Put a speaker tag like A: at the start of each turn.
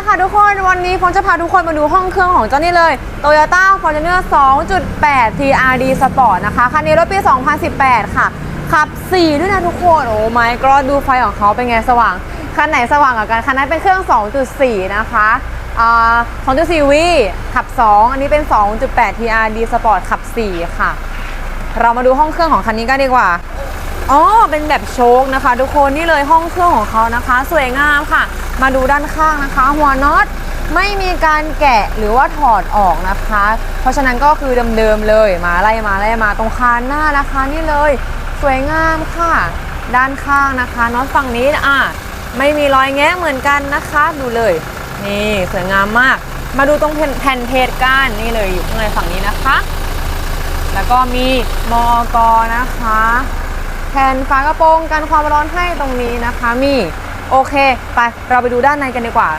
A: แล้วค่ะทุกคนวันนี้ผมจะพาทุกคนมาดูห้องเครื่องของเจ้านี่เลย Toyota Fortuner 2.8 TRD Sport นะคะ คันนี้รถปี 2018 ค่ะ ขับ 4 ด้วยนะทุกคน โอ้ไม่ก็ดูไฟของเขาเป็นไงสว่าง คันไหนสว่างกว่ากัน คันนั้นเป็นเครื่อง 2.4 นะคะอ่า2.4 V ขับ 2 อันนี้เป็น 2.8 TRD Sport ขับ 4 ค่ะ เรามาดูห้องเครื่องของคันนี้กันดีกว่า อ๋อ เป็นแบบโชคนะคะ ทุกคนนี่เลยห้องเครื่องของเขานะคะ สวยงามค่ะ มาดูด้านข้างนะคะ หัวน็อตไม่มีการแกะหรือว่าถอดออกนะคะ เพราะฉะนั้นก็คือเดิมๆเลยมาไล่มาไล่มาตรงคานหน้านะคะนี่เลย สวยงามค่ะ ด้านข้างนะคะน็อตฝั่งนี้อะไม่มีรอยแงะเหมือนกันนะคะ ดูเลย นี่สวยงามมาก มาดูตรงแผ่นเพจก้านนี่เลยอยู่ข้างในฝั่งนี้นะคะ แล้วก็มีมอกนะคะ แผ่นฝากระโปรงกันความร้อนให้ตรงนี้นะคะมีโอเค ไปเราไปดูด้านในกันดีกว่า